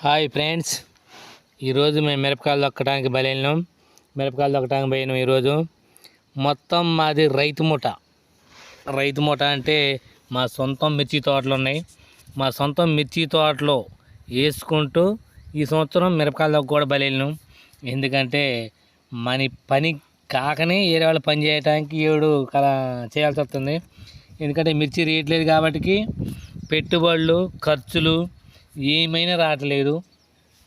Hi friends. ఈరోజు మేము మిరపకాయలు దొక్కడానికి బయలుదేరినాం. మిరపకాయలు దొక్కడానికి పోయినాం ఈరోజు. మొత్తం మాది రైతు మూట. రైతు మూట అంటే మా సొంతం మిర్చి తోటలు ఉన్నాయి. మా సొంతం మిర్చి తోటలో వేసుకుంటూ ఈ సంవత్సరం మిరపకాయలు దొక్క కూడా బయలుదేరినాం. ఎందుకంటే మన పని కాకనే వేరే వాళ్ళు పని చేయడానికి ఏడు కల చేయాల్సి వస్తుంది. ఎందుకంటే మిర్చి రేట్ లేదు కాబట్టి పెట్టుబడులు ఖర్చులు ఏమైనా రావట్లేదు.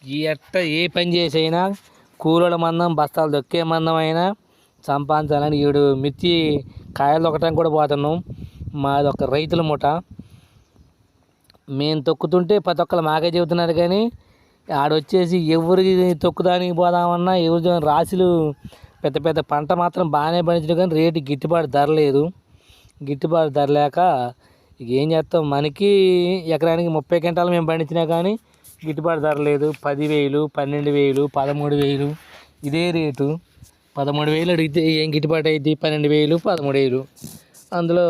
ఈ ఎట్ట ఏ పని చేసైనా కూరల మందం బస్తాలు దొక్కే మందం అయినా సంపాదించాలని ఈడు మిర్చి కాయలు దొక్కటానికి కూడా పోతున్నాం. మాది ఒక రైతుల మూట. మేము తొక్కుతుంటే ప్రతి ఒక్కరు మాకే చెబుతున్నారు కానీ ఆడొచ్చేసి ఎవరికి తొక్కుదానికి పోదామన్నా ఎవరి రాశులు పెద్ద పెద్ద పంట మాత్రం బాగానే పండించడం కానీ రేటు గిట్టుబాటు ధర లేదు. గిట్టుబాటు ధర లేక ఇక ఏం చేస్తాం? మనకి ఎకరానికి ముప్పై క్వింటాలు మేము పండించినా కానీ గిట్టుబాటు ధర లేదు. పదివేలు పన్నెండు వేలు పదమూడు వేలు. ఇదే రేటు. పదమూడు వేలు అడిగితే ఏం గిట్టుబాటు అయింది పన్నెండు వేలు పదమూడు వేలు. అందులో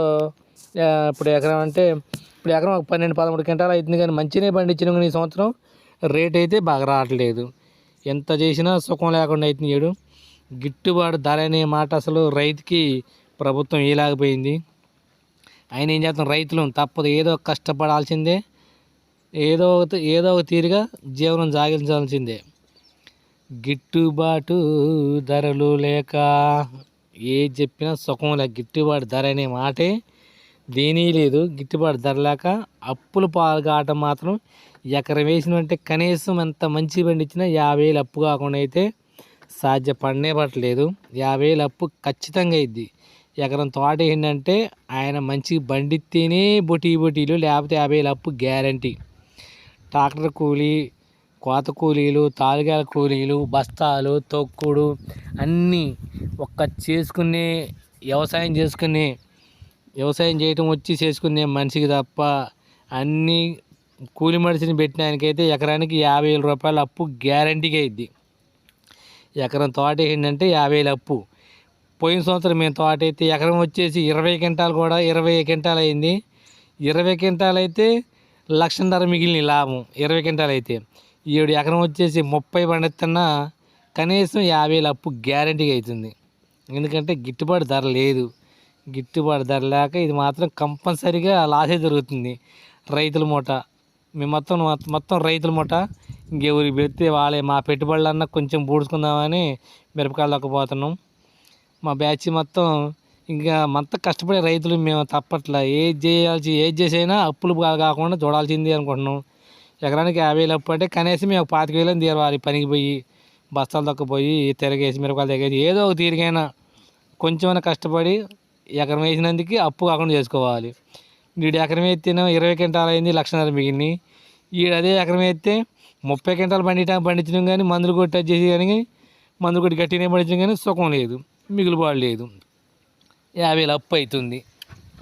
ఇప్పుడు ఎకరం అంటే ఇప్పుడు ఎకరం ఒక పన్నెండు పదమూడు క్వింటాలు అవుతుంది కానీ మంచిగానే పండించిన కానీ ఈ సంవత్సరం రేట్ అయితే బాగా రావట్లేదు. ఎంత చేసినా సుఖం లేకుండా అవుతుంది ఏడు. గిట్టుబాటు ధర అనే మాట అసలు రైతుకి ప్రభుత్వం ఇలాగపోయింది ఆయన ఏం చేస్తాం రైతులు తప్పదు. ఏదో కష్టపడాల్సిందే. ఏదో ఒక ఏదో ఒక తీరుగా జీవనం సాగించాల్సిందే. గిట్టుబాటు ధరలు లేక ఏ చెప్పినా సుఖం లేక గిట్టుబాటు ధర అనే మాటే దేనీ లేదు. గిట్టుబాటు ధర లేక అప్పులు పాల్గొనడం మాత్రం ఎకరం వేసినంటే కనీసం ఎంత మంచి పండించినా యాభై వేలు అప్పు కాకుండా అయితే సాధ్యపడనే పట్టలేదు. యాభై వేలు అప్పు ఖచ్చితంగా అయింది ఎకరం తోట ఏంటంటే ఆయన మంచి బండితేనే బొటీ బొటీలు లేకపోతే యాభై వేలు అప్పు గ్యారంటీ. ట్రాక్టర్ కూలీ కోత కూలీలు తాలుగాల కూలీలు బస్తాలు తొక్కుడు అన్నీ ఒక్క చేసుకునే వ్యవసాయం చేసుకునే వ్యవసాయం చేయటం వచ్చి చేసుకునే మనిషికి తప్ప అన్నీ కూలి మనిషిని పెట్టినానికైతే ఎకరానికి యాభై వేల రూపాయల అప్పు గ్యారంటీగా అయింది ఎకరం తోట ఏంటంటే యాభై వేల అప్పు పోయిన సంవత్సరం మేము తోట అయితే ఎకరం వచ్చేసి ఇరవై క్వింటాలు కూడా ఇరవై క్వింటాలు అయింది. ఇరవై క్వింటాలు అయితే లక్షన్నర మిగిలిన లాభం ఇరవై క్వింటాలు అయితే. ఏడు ఎకరం వచ్చేసి ముప్పై పండిస్తున్నా కనీసం యాభై వేల అప్పు గ్యారంటీగా అవుతుంది. ఎందుకంటే గిట్టుబాటు ధర లేదు. గిట్టుబాటు ధర లేక ఇది మాత్రం కంపల్సరీగా లాసే జరుగుతుంది. రైతుల మూట. మేము మొత్తం మొత్తం రైతుల మూట. ఇంకెవరికి పెడితే వాళ్ళే మా పెట్టుబడులన్నా కొంచెం పూడ్చుకుందామని మిరపకాయలు దొక్కపోతున్నాం మా బ్యాచ్ మొత్తం ఇంకా మొత్తం కష్టపడే రైతులు మేము తప్పట్లా. ఏది చేయాల్సి ఏది చేసైనా అప్పులు కాకుండా చూడాల్సిందే అనుకుంటున్నాం. ఎకరానికి యాభై వేలు అప్పు అంటే కనీసం మేము పాతిక వేలని తీరవాలి. పనికి పోయి బస్తాలు తొక్కపోయి తిరగేసి మిరపకాయలు తెగేసి ఏదో ఒక తీరికైనా కొంచెమైనా కష్టపడి ఎకరం వేసినందుకు అప్పు కాకుండా చేసుకోవాలి. వీడు ఎకరం ఎత్తిన ఇరవై క్వింటాలు అయింది లక్షన్నర మిగిలినాయి. ఈడు అదే ఎకరం ఎత్తే ముప్పై క్వింటాలు పండించడం పండించడం కానీ మందులు కొట్టి కానీ మందులు కొట్టి గట్టినే పండించడం కానీ సుఖం లేదు. మిగులుబాటు లేదు యాభై అప్పు అవుతుంది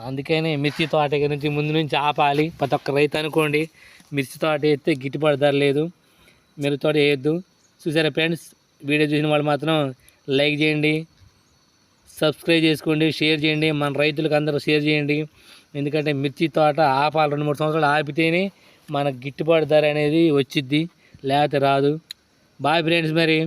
అందుకనే మిర్చి తోట గురించి ముందు నుంచి ఆపాలి. ప్రతి ఒక్క రైతు అనుకోండి మిర్చి తోట వేస్తే గిట్టుబాటు ధర లేదు. మిరప తోట వేయద్దు. చూసారా ఫ్రెండ్స్ వీడియో చూసిన వాళ్ళు మాత్రం లైక్ చేయండి సబ్స్క్రైబ్ చేసుకోండి షేర్ చేయండి మన రైతులకు అందరూ షేర్ చేయండి. ఎందుకంటే మిర్చి తోట ఆపాలి రెండు మూడు సంవత్సరాలు ఆపితేనే మనకు గిట్టుబాటు ధర అనేది వచ్చిద్ది లేకపోతే రాదు. బాయ్ ఫ్రెండ్స్ మరి.